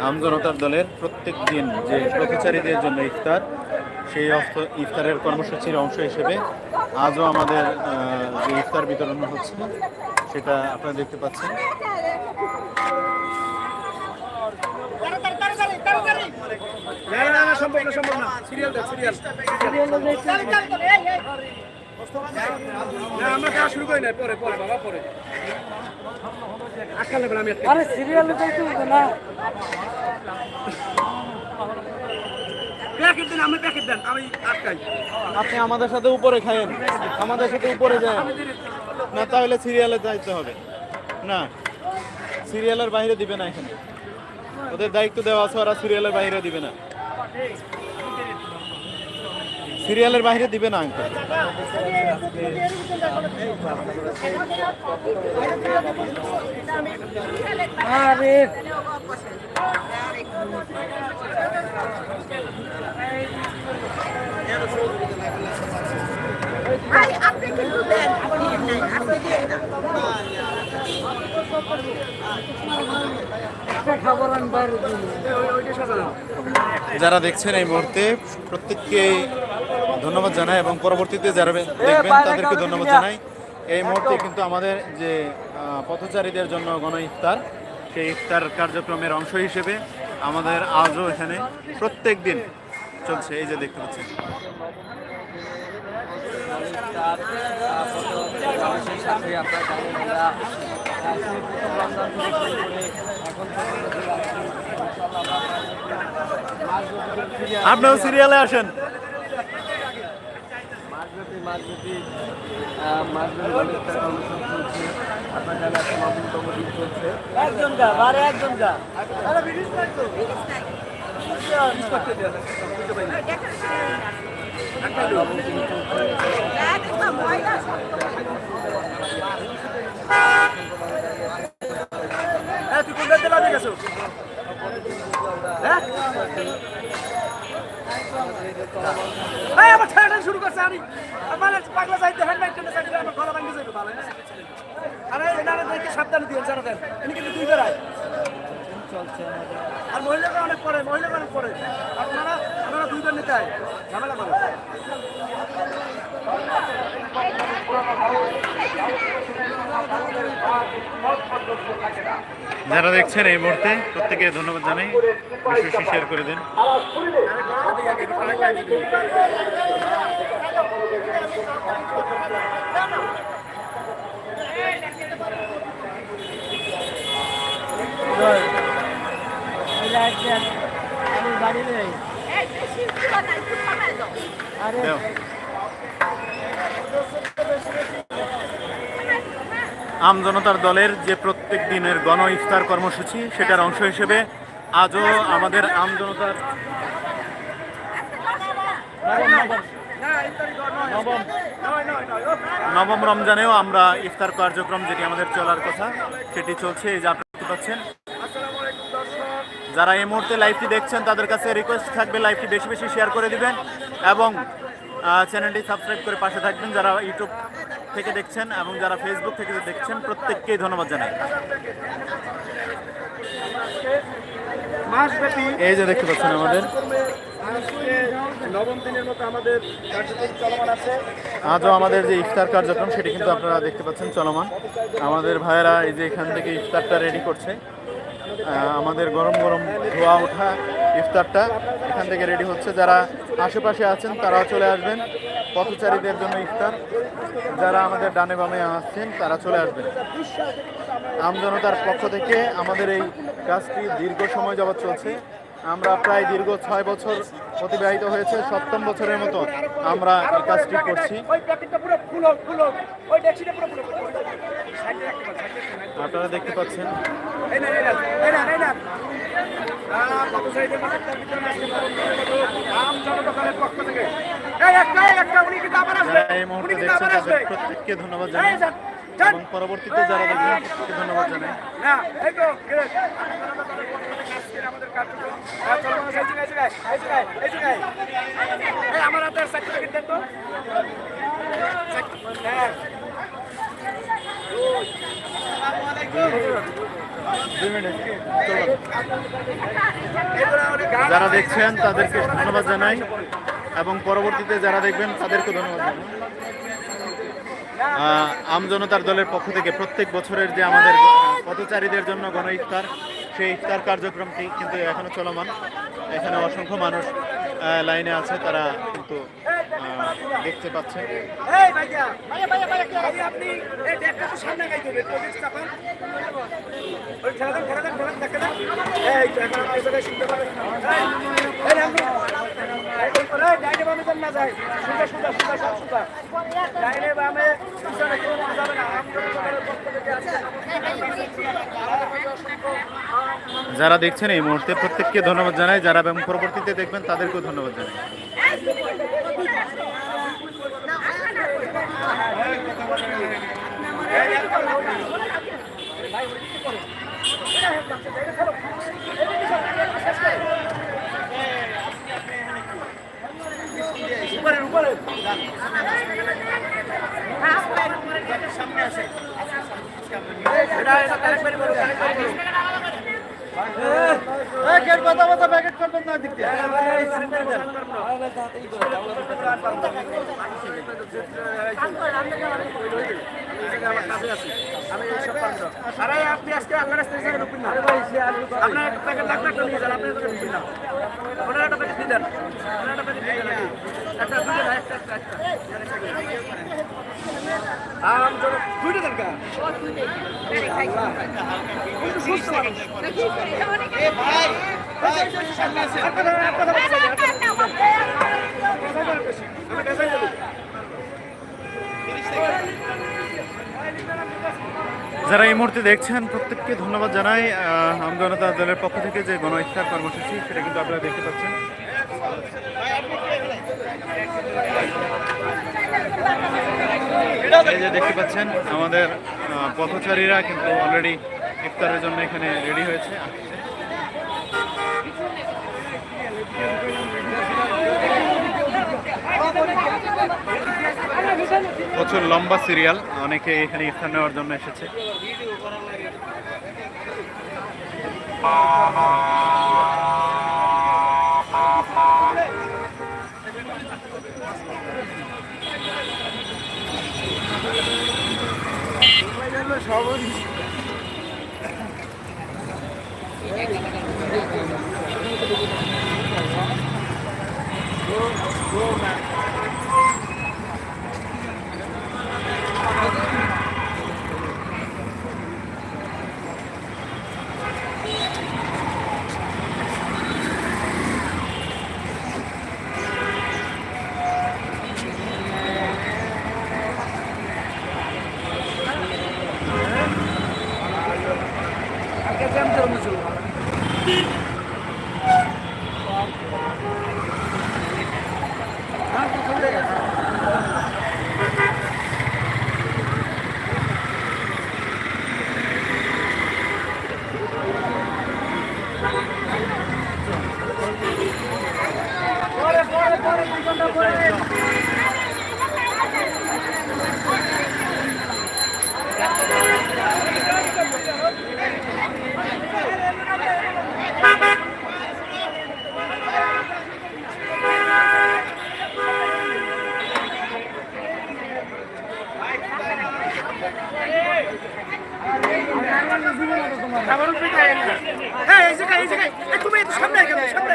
আমজনতার দলের প্রত্যেক দিন যে পথচারীদের জন্য ইফতার সেই ইফতারের কর্মসূচির অংশ হিসেবে আজও আমাদের যে ইফতার বিতরণ হচ্ছে সেটা আপনারা দেখতে পাচ্ছেন। না না না সম্ভব না। সম্ভব না সিরিয়াল সিরিয়াল না আমরা খাওয়া শুরু করি না পরে পরে বাবা পরে। আটকা লাগবে না, আমি আটকা আরে সিরিয়াল না। প্যাকেট দেন আমি প্যাকেট দেন আমি আটকাই। আপনি আমাদের সাথে উপরে খায়েন। আমাদের সাথে উপরে যান। না তাহলে সিরিয়ালে যাইতে হবে। না সিরিয়ালের বাইরে দিবে না এখানে। ওদের দায়িত্ব দেওয়া আছে ওরা সিরিয়ালের বাইরে দিবে না। সিরিয়ালের বাইরে দিবে না আঙ্কেল। আপনি কিন্তু দেন আপনি আপনি দিয়ে না। যারা দেখছেন এই মুহূর্তে প্রত্যেককে ধন্যবাদ জানাই এবং পরবর্তীতে যারা দেখবেন তাদেরকে ধন্যবাদ জানাই। এই মুহূর্তে কিন্তু আমাদের যে পথচারীদের জন্য গণ ইফতার সেই ইফতার কার্যক্রমের অংশ হিসেবে আমাদের আজও এখানে প্রত্যেক দিন চলছে। এই যে দেখতে পাচ্ছেন। আপনিও সিরিয়ালে আসেন। চলছে। আপনার জানা আছে নবমতম চলছে। একজন যা বারে একজন একটা হ্যাঁ তুই কোন দিকে গেছো? হ্যাঁ? এই, আমার ছেলেটা শুরু করছে, আমি মানে পাগলা যাইতে হ্যান্ড ব্যাগ একটা সাইডে আমার গলা ভাঙে যাবে, ভালো আরে এনারা দেখে সাবধানে দিয়ে জানা দেন। ইনি কিন্তু দুই বেড়ায় আর মহিলারা অনেক পরে, মহিলারা অনেক পরে। আপনারা আপনারা দুইজন নিতে হয় ঝামেলা করে যারা দেখছেন এই মুহূর্তে প্রত্যেকে ধন্যবাদ জানাই। বেশি শেয়ার করে দিন আমি বাড়ি নেই। আমজনতার দলের যে প্রত্যেক দিনের গণ ইফতার কর্মসূচি, সেটার অংশ হিসেবে আজও আমাদের আমজনতার নবম। নবম রমজানেও আমরা ইফতার কার্যক্রম যেটি আমাদের চলার কথা, সেটি চলছে, এই যে আপনারা দেখতে পাচ্ছেন যারা এই মুহূর্তে লাইভটি দেখছেন তাদের কাছে রিকোয়েস্ট থাকবে লাইভটি বেশি বেশি শেয়ার করে দিবেন এবং চ্যানেলটি সাবস্ক্রাইব করে পাশে থাকবেন যারা ইউটিউব থেকে দেখছেন এবং যারা ফেসবুক থেকে দেখছেন প্রত্যেককেই ধন্যবাদ জানাই। এই যে দেখতে পাচ্ছেন আমাদের। নবম দিনের মতো আমাদের কার্যক্রম চলমান আছে। আজও আমাদের যে ইফতার কার্যক্রম সেটি কিন্তু আপনারা দেখতে পাচ্ছেন চলমান। আমাদের ভাইয়েরা এই যে এখান থেকে ইফতারটা রেডি করছে। আমাদের গরম গরম ধোয়া ওঠা ইফতারটা এখান থেকে রেডি হচ্ছে। যারা আশেপাশে আছেন তারা চলে আসবেন। পথচারীদের জন্য ইফতার। যারা আমাদের ডানে বামে আসছেন তারা চলে আসবেন। আমজনতার পক্ষ থেকে আমাদের এই কাজটি দীর্ঘ সময় যাবৎ চলছে। আমরা প্রায় দীর্ঘ ছয় বছর অতিবাহিত হয়েছে সপ্তম বছরের মতো আমরা এই কাজটি করছি। আপনারা দেখতে পাচ্ছেন। এই মুহূর্তে দেখছেন তাদের প্রত্যেককে ধন্যবাদ জানাই। এবং পরবর্তীতে যারা দেখবেন প্রত্যেককে ধন্যবাদ জানাই। যারা দেখছেন, তাদেরকে ধন্যবাদ জানাই এবং পরবর্তীতে যারা দেখবেন, তাদেরকে ধন্যবাদ জানাই। আমজনতার দলের পক্ষ থেকে প্রত্যেক বছরের যে আমাদের পথচারীদের জন্য গণ ইফতার সেই ইফতার কার্যক্রমটি কিন্তু এখনও চলমান। এখানে অসংখ্য মানুষ লাইনে আছে, তারা কিন্তু দেখতে পাচ্ছে ডাইনে আছে যারা দেখছেন এই মুহূর্তে প্রত্যেককে ধন্যবাদ জানাই। যারা এবং পরবর্তীতে দেখবেন, তাদেরকেও ধন্যবাদ জানাই। উপরে উপরে। এটা এটা আপনি আজকে আল্লাহর রাস্তায় যারা এই মুহূর্তে দেখছেন, প্রত্যেককে ধন্যবাদ জানাই। আমজনতা দলের পক্ষ থেকে যে গণ ইফতার কর্মসূচি, সেটা কিন্তু আপনারা দেখতে পাচ্ছেন। এই যে দেখতে পাচ্ছেন, আমাদের পথচারীরা কিন্তু অলরেডি ইফতারের জন্য এখানে রেডি হয়েছে। প্রচুর লম্বা সিরিয়াল অনেকে এখানে ইফতার নেওয়ার জন্য এসেছে। আমার উপরে গায়ে না। এই, এই জায়গায়, এই জায়গায়। তুমি সামনে সামনে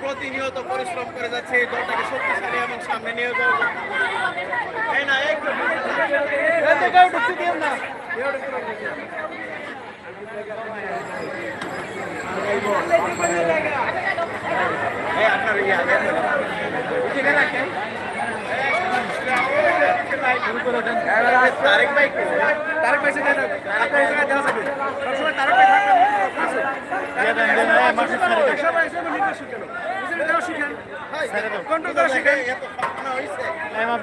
প্রতিনিয়ত পরিশ্রম করে যাচ্ছে এই দলটাকে শক্তিশালী এবং সামনে নিয়ে যাওয়ার ইয়ে, ইয়ে। তারেক ভাই তারেক ভাই সেখানে আপনার সেখানে দেওয়া থাকবে সবসময় তারেক ভাই থাকবে। সবাই নির্দেশ কেন? শিখেন। কন্ট্রোল করা শিখেন। আমি